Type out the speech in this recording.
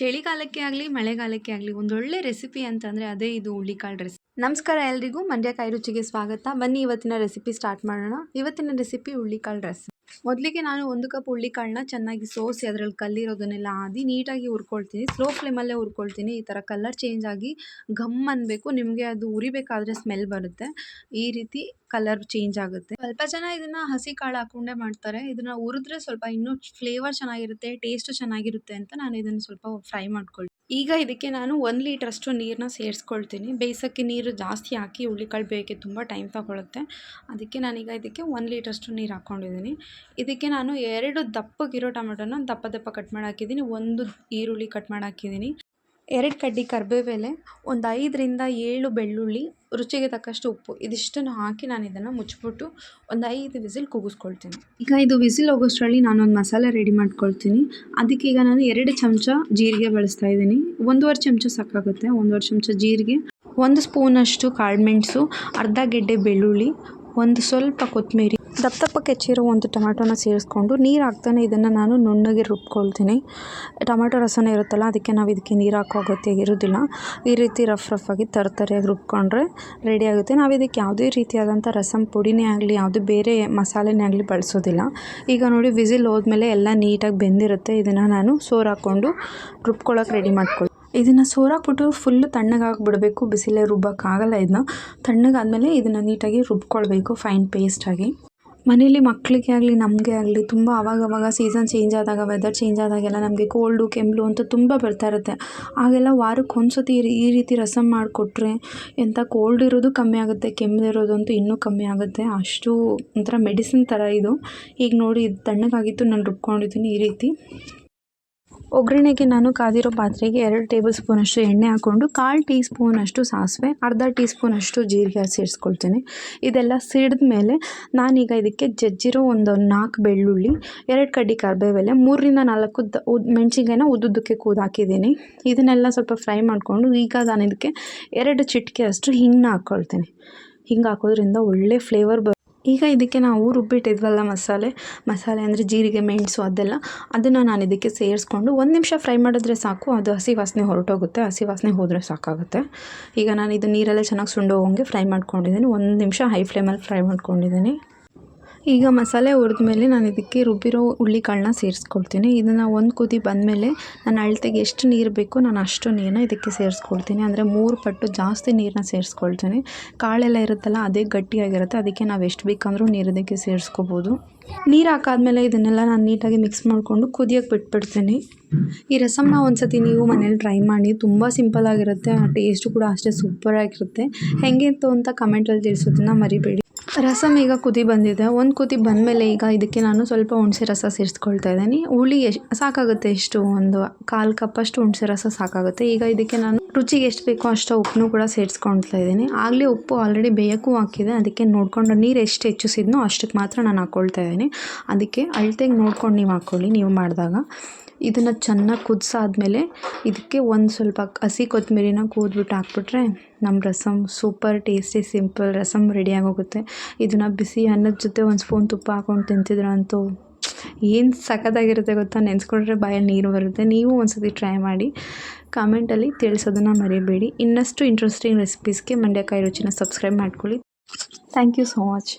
ಚಳಿಗಾಲಕ್ಕೆ ಆಗಲಿ, ಮಳೆಗಾಲಕ್ಕೆ ಆಗಲಿ ಒಂದೊಳ್ಳೆ ರೆಸಿಪಿ ಅಂತಂದರೆ ಅದೇ ಇದು ಹುಳ್ಳಿಕಾಳು ರೆಸಿಪಿ ನಮಸ್ಕಾರ ಎಲ್ರಿಗೂ ಮಂಡ್ಯ ಕಾಯಿ ರುಚಿಗೆ ಸ್ವಾಗತ. ಬನ್ನಿ ಇವತ್ತಿನ ರೆಸಿಪಿ ಸ್ಟಾರ್ಟ್ ಮಾಡೋಣ. ಇವತ್ತಿನ ರೆಸಿಪಿ ಹುಳ್ಳಿಕಾಳು ರೆಸಿಪಿ ಮೊದಲಿಗೆ ನಾನು ಒಂದು ಕಪ್ ಹುಳ್ಳಿಕಾಳನ್ನ ಚೆನ್ನಾಗಿ ಸೋಸಿ ಅದರಲ್ಲಿ ಕಲ್ಲಿರೋದನ್ನೆಲ್ಲ ಆದಿ ನೀಟಾಗಿ ಹುರ್ಕೊಳ್ತೀನಿ. ಸ್ಲೋ ಫ್ಲೇಮಲ್ಲೇ ಹುರ್ಕೊಳ್ತೀನಿ. ಈ ಥರ ಕಲರ್ ಚೇಂಜ್ ಆಗಿ ಘಮ್ ಅನ್ನಬೇಕು ನಿಮಗೆ ಅದು ಉರಿಬೇಕಾದ್ರೆ ಸ್ಮೆಲ್ ಬರುತ್ತೆ. ಈ ರೀತಿ ಕಲರ್ ಚೇಂಜ್ ಆಗುತ್ತೆ. ಸ್ವಲ್ಪ ಜನ ಇದನ್ನ ಹಸಿ ಕಾಳು ಹಾಕೊಂಡೇ ಮಾಡ್ತಾರೆ. ಇದನ್ನ ಹುರಿದ್ರೆ ಸ್ವಲ್ಪ ಇನ್ನೂ ಫ್ಲೇವರ್ ಚೆನ್ನಾಗಿರುತ್ತೆ ಟೇಸ್ಟ್ ಚೆನ್ನಾಗಿರುತ್ತೆ ಅಂತ ನಾನು ಇದನ್ನು ಸ್ವಲ್ಪ ಫ್ರೈ ಮಾಡ್ಕೊಳ್ತೀನಿ. ಈಗ ಇದಕ್ಕೆ ನಾನು ಒಂದು ಲೀಟ್ರಷ್ಟು ನೀರನ್ನ ಸೇರಿಸ್ಕೊಳ್ತೀನಿ. ಬೇಯಿಸೋಕ್ಕೆ ನೀರು ಜಾಸ್ತಿ ಹಾಕಿ ಹುಳ್ಳಿಕಾಳು ಬೇಯೋಕ್ಕೆ ತುಂಬ ಟೈಮ್ ತಗೊಳುತ್ತೆ. ಅದಕ್ಕೆ ನಾನೀಗ ಇದಕ್ಕೆ ಒಂದು ಲೀಟ್ರಷ್ಟು ನೀರು ಹಾಕ್ಕೊಂಡಿದ್ದೀನಿ ಇದಕ್ಕೆ ನಾನು ಎರಡು ದಪ್ಪಗಿರೋ ಟೊಮೆಟೊನ ದಪ್ಪ ದಪ್ಪ ಕಟ್ ಮಾಡಿ ಹಾಕಿದ್ದೀನಿ ಒಂದು ಈರುಳ್ಳಿ ಕಟ್ ಮಾಡಿ ಹಾಕಿದ್ದೀನಿ ಎರಡು ಕಡ್ಡಿ ಕರಿಬೇವೆಲೆ, ಒಂದು ಐದರಿಂದ ಏಳು ಬೆಳ್ಳುಳ್ಳಿ, ರುಚಿಗೆ ತಕ್ಕಷ್ಟು ಉಪ್ಪು. ಇದಿಷ್ಟನ್ನು ಹಾಕಿ ನಾನು ಇದನ್ನು ಮುಚ್ಚಿಬಿಟ್ಟು ಒಂದು ಐದು ವಿಸಿಲ್ ಕೂಗಿಸ್ಕೊಳ್ತೀನಿ ಈಗ ಇದು ವಿಸಿಲ್ ಹೋಗೋಷ್ಟರಲ್ಲಿ ನಾನೊಂದು ಮಸಾಲೆ ರೆಡಿ ಮಾಡ್ಕೊಳ್ತೀನಿ. ಅದಕ್ಕೆ ಈಗ ನಾನು ಎರಡು ಚಮಚ ಜೀರಿಗೆ ಬಳಸ್ತಾ ಇದ್ದೀನಿ. ಒಂದೂವರೆ ಚಮಚ ಸಾಕಾಗುತ್ತೆ. ಒಂದೂವರೆ ಚಮಚ ಜೀರಿಗೆ, ಒಂದು ಸ್ಪೂನಷ್ಟು ಕಾಳುಮೆಣಸು, ಅರ್ಧ ಗೆಡ್ಡೆ ಬೆಳ್ಳುಳ್ಳಿ, ಒಂದು ಸ್ವಲ್ಪ ಕೊತ್ತಂಬರಿ ದಪ್ಪ ದಪ್ಪಕ್ಕೆ ಹೆಚ್ಚಿರೋ ಒಂದು ಟೊಮೆಟೊನ ಸೇರಿಸ್ಕೊಂಡು ನೀರು ಹಾಕ್ತಾನೆ ಇದನ್ನು ನಾನು ನುಣ್ಣಗೆ ರುಬ್ಕೊಳ್ತೀನಿ. ಟೊಮೆಟೊ ರಸನೇ ಇರುತ್ತಲ್ಲ, ಅದಕ್ಕೆ ನಾವು ಇದಕ್ಕೆ ನೀರು ಹಾಕೋ ಅಗತ್ಯ ಇರೋದಿಲ್ಲ. ಈ ರೀತಿ ರಫ್ ರಫ್ ಆಗಿ ತರತರಿಯಾಗಿ ರುಬ್ಕೊಂಡ್ರೆ ರೆಡಿ ಆಗುತ್ತೆ. ನಾವು ಇದಕ್ಕೆ ಯಾವುದೇ ರೀತಿಯಾದಂಥ ರಸಂ, ಪುಡಿನೇ ಆಗಲಿ, ಯಾವುದೇ ಬೇರೆ ಮಸಾಲೆನೇ ಆಗಲಿ ಬಳಸೋದಿಲ್ಲ. ಈಗ ನೋಡಿ, ವಿಸಿಲ್ ಹೋದ್ಮೇಲೆ ಎಲ್ಲ ನೀಟಾಗಿ ಬೆಂದಿರುತ್ತೆ. ಇದನ್ನು ನಾನು ಸೋರು ಹಾಕ್ಕೊಂಡು ರುಬ್ಕೊಳ್ಳೋಕೆ ರೆಡಿ ಮಾಡ್ಕೊಳ್ತೀನಿ. ಇದನ್ನು ಸೋರಾಕ್ಬಿಟ್ಟು ಫುಲ್ಲು ತಣ್ಣಗಾಗಿ ಬಿಡಬೇಕು ಬಿಸಿಲೇ ರುಬ್ಬೋಕ್ಕಾಗಲ್ಲ ಇದನ್ನ. ತಣ್ಣಗಾದಮೇಲೆ ಇದನ್ನು ನೀಟಾಗಿ ರುಬ್ಕೊಳ್ಬೇಕು ಫೈನ್ ಪೇಸ್ಟಾಗಿ ಮನೇಲಿ ಮಕ್ಕಳಿಗೆ ಆಗಲಿ, ನಮಗೆ ಆಗಲಿ ತುಂಬ ಆವಾಗವಾಗ ಸೀಸನ್ ಚೇಂಜ್ ಆದಾಗ ವೆದರ್ ಚೇಂಜ್ ಆದಾಗೆಲ್ಲ ನಮಗೆ ಕೋಲ್ಡು ಕೆಮ್ಮು ಅಂತ ತುಂಬ ಬರ್ತಾ ಇರುತ್ತೆ. ಆಗೆಲ್ಲ ವಾರಕ್ಕೆ ಒಂದು ಸರ್ತಿ ಈ ರೀತಿ ರಸಮ್ ಮಾಡಿಕೊಟ್ರೆ ಎಂಥ ಕೋಲ್ಡ್ ಇರೋದು ಕಮ್ಮಿ ಆಗುತ್ತೆ ಕೆಮ್ಮು ಅಂತೂ ಇನ್ನೂ ಕಮ್ಮಿ ಆಗುತ್ತೆ. ಅಷ್ಟು ಒಂಥರ ಮೆಡಿಸಿನ್ ಥರ ಇದು. ಈಗ ನೋಡಿ ಇದು ತಣ್ಣಗಾಗಿತ್ತು, ನಾನು ರುಬ್ಕೊಂಡಿದ್ದೀನಿ ಈ ರೀತಿ. ಒಗ್ಗರಣೆಗೆ ನಾನು ಕಾದಿರೋ ಪಾತ್ರೆಗೆ ಎರಡು ಟೇಬಲ್ ಸ್ಪೂನಷ್ಟು ಎಣ್ಣೆ ಹಾಕ್ಕೊಂಡು ಕಾಲು ಟೀ ಸ್ಪೂನಷ್ಟು ಸಾಸಿವೆ, ಅರ್ಧ ಟೀ ಸ್ಪೂನಷ್ಟು ಜೀರಿಗೆ ಸೇರಿಸ್ಕೊಳ್ತೀನಿ. ಇದೆಲ್ಲ ಸಿಡಿದ ಮೇಲೆ ನಾನೀಗ ಇದಕ್ಕೆ ಜಜ್ಜಿರೋ ಒಂದು ನಾಲ್ಕು ಬೆಳ್ಳುಳ್ಳಿ, ಎರಡು ಕಡ್ಡಿ ಕರ್ಬೇವೆಲೆ, ಮೂರರಿಂದ ನಾಲ್ಕು ದ ಉದ್ ಮೆಣಸಿನ್ಕಾಯಿನ ಉದ್ದುದ್ದಕ್ಕೆ ಕೂದಾಕಿದ್ದೀನಿ. ಇದನ್ನೆಲ್ಲ ಸ್ವಲ್ಪ ಫ್ರೈ ಮಾಡಿಕೊಂಡು ಈಗ ನಾನು ಇದಕ್ಕೆ ಎರಡು ಚಿಟಿಕೆ ಅಷ್ಟು ಹಿಂಗನ್ನ ಹಾಕ್ಕೊಳ್ತೇನೆ. ಹಿಂಗೆ ಹಾಕೋದ್ರಿಂದ ಒಳ್ಳೆ ಫ್ಲೇವರ್ ಬ ಈಗ ಇದಕ್ಕೆ ನಾವು ರುಬ್ಬಿಟ್ಟಿದ್ವಲ್ಲ ಮಸಾಲೆ ಮಸಾಲೆ ಅಂದರೆ ಜೀರಿಗೆ, ಮೆಣಸು ಅದೆಲ್ಲ. ಅದನ್ನು ನಾನು ಇದಕ್ಕೆ ಸೇರಿಸ್ಕೊಂಡು ಒಂದು ನಿಮಿಷ ಫ್ರೈ ಮಾಡಿದ್ರೆ ಸಾಕು, ಅದು ಹಸಿ ವಾಸನೆ ಹೊರಟೋಗುತ್ತೆ, ಹಸಿ ವಾಸನೆ ಹೋದರೆ ಸಾಕಾಗುತ್ತೆ. ಈಗ ನಾನು ಇದು ನೀರಲ್ಲೇ ಚೆನ್ನಾಗಿ ಸುಂಡೋಗಂಗೆ ಫ್ರೈ ಮಾಡ್ಕೊಂಡಿದ್ದೀನಿ, ಒಂದು ನಿಮಿಷ ಹೈ ಫ್ಲೇಮಲ್ಲಿ ಫ್ರೈ ಮಾಡ್ಕೊಂಡಿದ್ದೀನಿ. ಈಗ ಮಸಾಲೆ ಹುರಿದ್ಮೇಲೆ ನಾನು ಇದಕ್ಕೆ ರುಬ್ಬಿರೋ ಹುಳ್ಳಿಕಾಳನ್ನ ಸೇರಿಸ್ಕೊಳ್ತೀನಿ. ಇದನ್ನು ಒಂದು ಕುದಿ ಬಂದಮೇಲೆ ನಾನು ಅಳತೆಗೆ ಎಷ್ಟು ನೀರು ಬೇಕೋ ನಾನು ಅಷ್ಟು ನೀರನ್ನ ಇದಕ್ಕೆ ಸೇರಿಸ್ಕೊಳ್ತೀನಿ. ಅಂದರೆ ಮೂರು ಪಟ್ಟು ಜಾಸ್ತಿ ನೀರನ್ನ ಸೇರಿಸ್ಕೊಳ್ತೀನಿ. ಕಾಳೆಲ್ಲ ಇರುತ್ತಲ್ಲ, ಅದೇ ಗಟ್ಟಿಯಾಗಿರುತ್ತೆ. ಅದಕ್ಕೆ ನಾವು ಎಷ್ಟು ಬೇಕಂದ್ರೂ ನೀರು ಇದಕ್ಕೆ ಸೇರಿಸ್ಕೋಬೋದು. ನೀರು ಹಾಕಾದ್ಮೇಲೆ ಇದನ್ನೆಲ್ಲ ನಾನು ನೀಟಾಗಿ ಮಿಕ್ಸ್ ಮಾಡಿಕೊಂಡು ಕುದಿಯೋಕ್ಕೆ ಬಿಟ್ಬಿಡ್ತೀನಿ. ಈ ರಸಮ್ನ ಒಂದ್ಸತಿ ನೀವು ಮನೇಲಿ ಟ್ರೈ ಮಾಡಿ. ತುಂಬ ಆ ಟೇಸ್ಟು ಕೂಡ ಅಷ್ಟೇ ಸೂಪರಾಗಿರುತ್ತೆ ಹೇಗೆ ಅಂತ ಕಮೆಂಟಲ್ಲಿ ತಿಳಿಸೋದನ್ನ ಮರಿಬೇಡಿ. ರಸಮ್ ಈಗ ಕುದಿ ಬಂದಿದೆ. ಒಂದು ಕುದಿ ಬಂದಮೇಲೆ ಈಗ ಇದಕ್ಕೆ ನಾನು ಸ್ವಲ್ಪ ಹುಣಸೆ ರಸ ಸೇರಿಸ್ಕೊಳ್ತಾ ಇದ್ದೀನಿ. ಹುಳಿ ಎಷ್ಟು ಸಾಕಾಗುತ್ತೆ? ಎಷ್ಟು ಒಂದು ಕಾಲು ಕಪ್ಪಷ್ಟು ಹುಣಸೆ ರಸ ಸಾಕಾಗುತ್ತೆ. ಈಗ ಇದಕ್ಕೆ ನಾನು ರುಚಿಗೆ ಎಷ್ಟು ಬೇಕೋ ಅಷ್ಟು ಉಪ್ಪನ್ನು ಕೂಡ ಸೇರಿಸ್ಕೊಳ್ತಾ ಇದ್ದೀನಿ. ಆಗಲೇ ಉಪ್ಪು ಆಲ್ರೆಡಿ ಬೇಯಕ್ಕೂ ಹಾಕಿದೆ. ಅದಕ್ಕೆ ನೋಡಿಕೊಂಡು ನೀರು ಎಷ್ಟು ಹೆಚ್ಚಿಸಿದ್ನೋ ಅಷ್ಟಕ್ಕೆ ಮಾತ್ರ ನಾನು ಹಾಕ್ಕೊಳ್ತಾ ಇದ್ದೀನಿ. ಅದಕ್ಕೆ ಅಳತೆಗೆ ನೋಡ್ಕೊಂಡು ನೀವು ಹಾಕ್ಕೊಳ್ಳಿ ನೀವು ಮಾಡಿದಾಗ. ಇದನ್ನು ಚೆನ್ನಾಗಿ ಕುದಿಸಾದ್ಮೇಲೆ ಇದಕ್ಕೆ ಒಂದು ಸ್ವಲ್ಪ ಹಸಿ ಕೊತ್ತಂಬರಿನ ಕೂದ್ಬಿಟ್ಟು ಹಾಕ್ಬಿಟ್ರೆ ನಮ್ಮ rasam super tasty simple rasam ರೆಡಿಯಾಗೋಗುತ್ತೆ ಇದನ್ನು ಬಿಸಿ ಅನ್ನದ ಜೊತೆ ಒಂದು ಸ್ಪೂನ್ ತುಪ್ಪ ಹಾಕ್ಕೊಂಡು ತಿಂತಿದ್ರಂತೂ ಏನು ಸಖತ್ತಾಗಿರುತ್ತೆ ಗೊತ್ತಾ? ನೆನೆಸ್ಕೊಂಡ್ರೆ ಬಾಯಲ್ಲಿ ನೀರು ಬರುತ್ತೆ. ನೀವು ಒಂದು ಸತಿ ಟ್ರೈ ಮಾಡಿ. ಕಾಮೆಂಟಲ್ಲಿ ತಿಳಿಸೋದನ್ನು ಮರಿಬೇಡಿ. ಇನ್ನಷ್ಟು ಇಂಟ್ರೆಸ್ಟಿಂಗ್ ರೆಸಿಪೀಸ್ಗೆ ಮಂಡ್ಯಕಾಯಿ ರುಚಿನ ಸಬ್ಸ್ಕ್ರೈಬ್ ಮಾಡ್ಕೊಳ್ಳಿ. Thank you so much